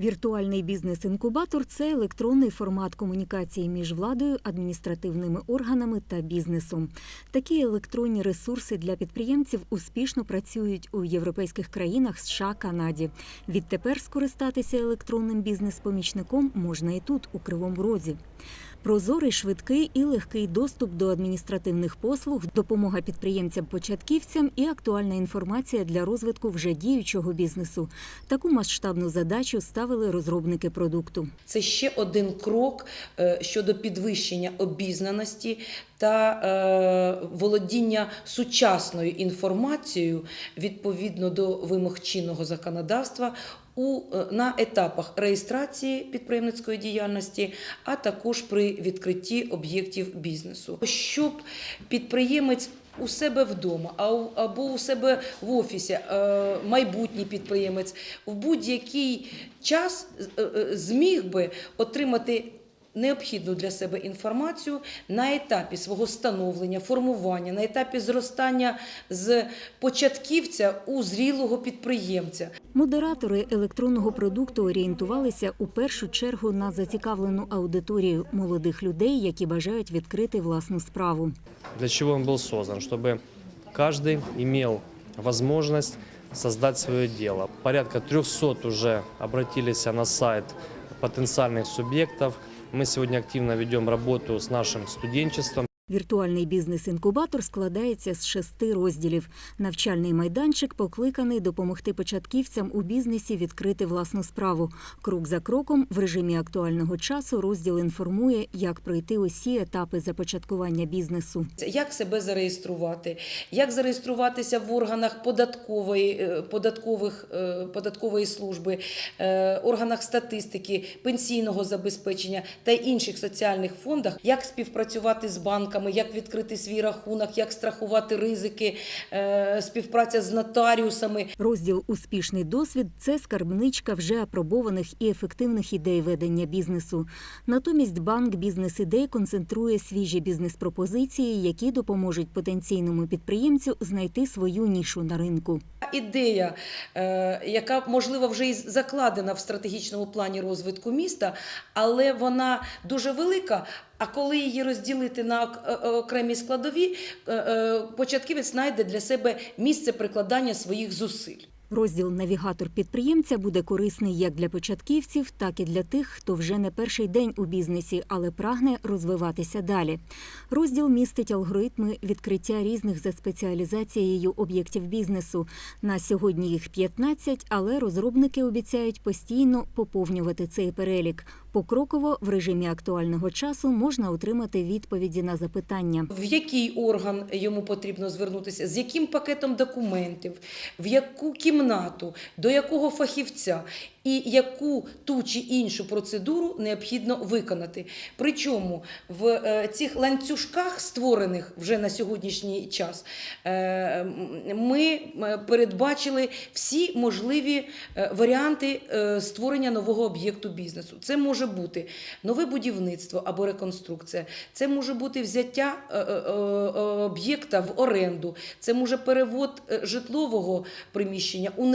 Віртуальний бізнес-інкубатор це електронний формат комунікації між владою, адміністративними органами та бізнесом. Такі електронні ресурси для підприємців успішно працюють у європейських країнах США, Канаді. Відтепер скористатися електронним бізнес-помічником можна і тут, у Кривому Розі. Прозорий, швидкий і легкий доступ до адміністративних послуг, допомога підприємцям-початківцям і актуальна інформація для розвитку вже діючого бізнесу. Таку масштабну задачу ставили розробники продукту. Це ще один крок е, щодо підвищення обізнаності та е, володіння сучасною інформацією відповідно до вимог чинного законодавства у, е, на етапах реєстрації підприємницької діяльності, а також при відкритті об'єктів бізнесу, щоб підприємець у себе вдома, або у себе в офісі, е, майбутній підприємець в будь-який час е, зміг би отримати необхідну для себе інформацію на етапі свого становлення, формування, на етапі зростання з початківця у зрілого підприємця. Модератори електронного продукту орієнтувалися у першу чергу на зацікавлену аудиторію молодих людей, які бажають відкрити власну справу. Для чего он был создан? Чтобы каждый имел возможность создать свое дело. Порядка 300 уже обратились на сайт потенциальных субъектов. Мы сегодня активно ведем работу с нашим студенчеством. Віртуальний бізнес-інкубатор складається з шести розділів. Навчальний майданчик покликаний допомогти початківцям у бізнесі відкрити власну справу. Крок за кроком в режимі актуального часу розділ інформує, як пройти усі етапи започаткування бізнесу. Як себе зареєструвати, як зареєструватися в органах податкової, е, податкових, е, податкової служби, е, органах статистики, пенсійного забезпечення та інших соціальних фондах, як співпрацювати з банками, як відкрити свій рахунок, як страхувати ризики, е, співпраця з нотаріусами. Розділ Успішний досвід це скарбничка вже апробованих і ефективних ідей ведення бізнесу. Натомість банк бізнес-ідей концентрує свіжі бізнес-пропозиції, які допоможуть потенційному підприємцю знайти свою нішу на ринку. Ідея, е, яка можливо вже і закладена в стратегічному плані розвитку міста, але вона дуже велика. А коли її розділити на е, е, окремі складові, е, початківець знайде для себе місце прикладання своїх зусиль. Розділ Навігатор підприємця буде корисний як для початківців, так і для тих, хто вже не перший день у бізнесі, але прагне розвиватися далі. Розділ містить алгоритми відкриття різних за спеціалізацією об'єктів бізнесу. На сьогодні їх 15, але розробники обіцяють постійно поповнювати цей перелік. Покроково в режимі актуального часу можна отримати відповіді на запитання. В який орган йому потрібно звернутися, з яким пакетом документів, в яку кімнату, до якого фахівця і яку ту чи іншу процедуру необхідно виконати. Причому в е, цих ланцюжках, створених вже на сьогоднішній час, е, ми передбачили всі можливі е, варіанти створення нового об'єкту бізнесу. Це може бути нове будівництво або реконструкція, це може бути взяття об'єкта в оренду, це може перевод житлового приміщення у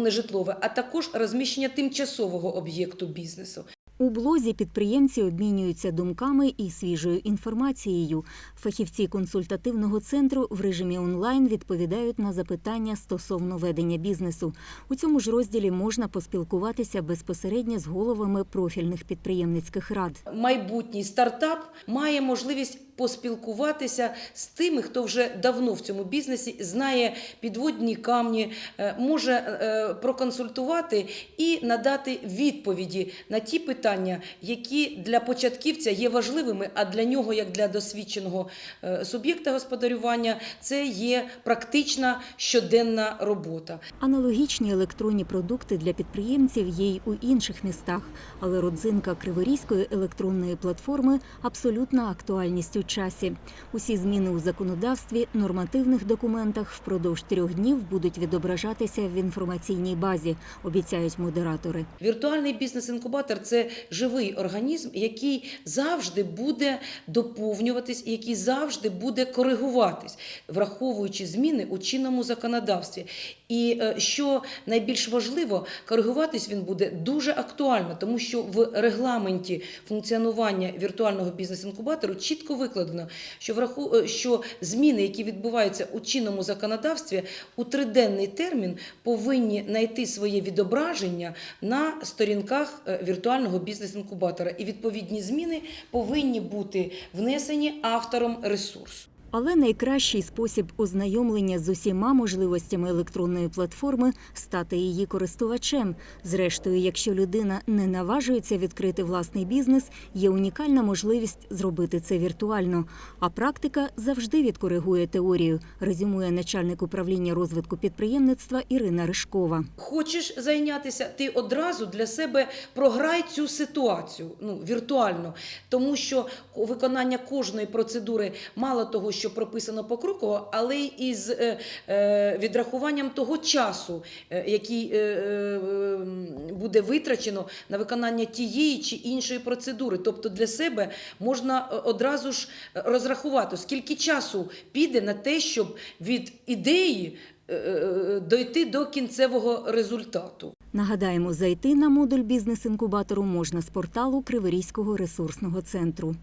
нежитлове, а також розміщення тимчасового об'єкту бізнесу. У блозі підприємці обмінюються думками і свіжою інформацією. Фахівці консультативного центру в режимі онлайн відповідають на запитання стосовно ведення бізнесу. У цьому ж розділі можна поспілкуватися безпосередньо з головами профільних підприємницьких рад. майбутній стартап має можливість поспілкуватися з тими, хто вже давно в цьому бізнесі знає підводні камні, е, може е, проконсультувати і надати відповіді на ті питання, які для початківця є важливими, а для нього, як для досвідченого е, суб'єкта господарювання, це є практична щоденна робота. Аналогічні електронні продукти для підприємців є й у інших містах, але родзинка Криворізької електронної платформи абсолютна актуальність у часі. Усі зміни у законодавстві, нормативних документах впродовж трьох днів будуть відображатися в інформаційній базі, обіцяють модератори. Віртуальний бізнес-інкубатор це живий організм, який завжди буде доповнюватись, який завжди буде коригуватись, враховуючи зміни у чинному законодавстві. І е, що найбільш важливо, коригуватись він буде дуже актуально, тому що в регламенті функціонування віртуального бізнес-інкубатору чітко викладено, що враху... е, що зміни, які відбуваються у чинному законодавстві, у триденний термін повинні знайти своє відображення на сторінках е, віртуального бізнес-інкубатора. І відповідні зміни повинні бути внесені автором ресурсу. Але найкращий спосіб ознайомлення з усіма можливостями електронної платформи стати її користувачем. Зрештою, якщо людина не наважується відкрити власний бізнес, є унікальна можливість зробити це віртуально. А практика завжди відкоригує теорію, резюмує начальник управління розвитку підприємництва Ірина Ришкова. Хочеш зайнятися, ти одразу для себе програй цю ситуацію ну, віртуально, тому що виконання кожної процедури мало того, що прописано покроково, але й із е, е, відрахуванням того часу, е, який буде витрачено на виконання тієї чи іншої процедури. Тобто для себе можна одразу ж розрахувати, скільки часу піде на те, щоб від ідеї дойти до кінцевого результату. Нагадаємо, зайти на модуль бізнес-інкубатору можна з порталу Криворізького ресурсного центру.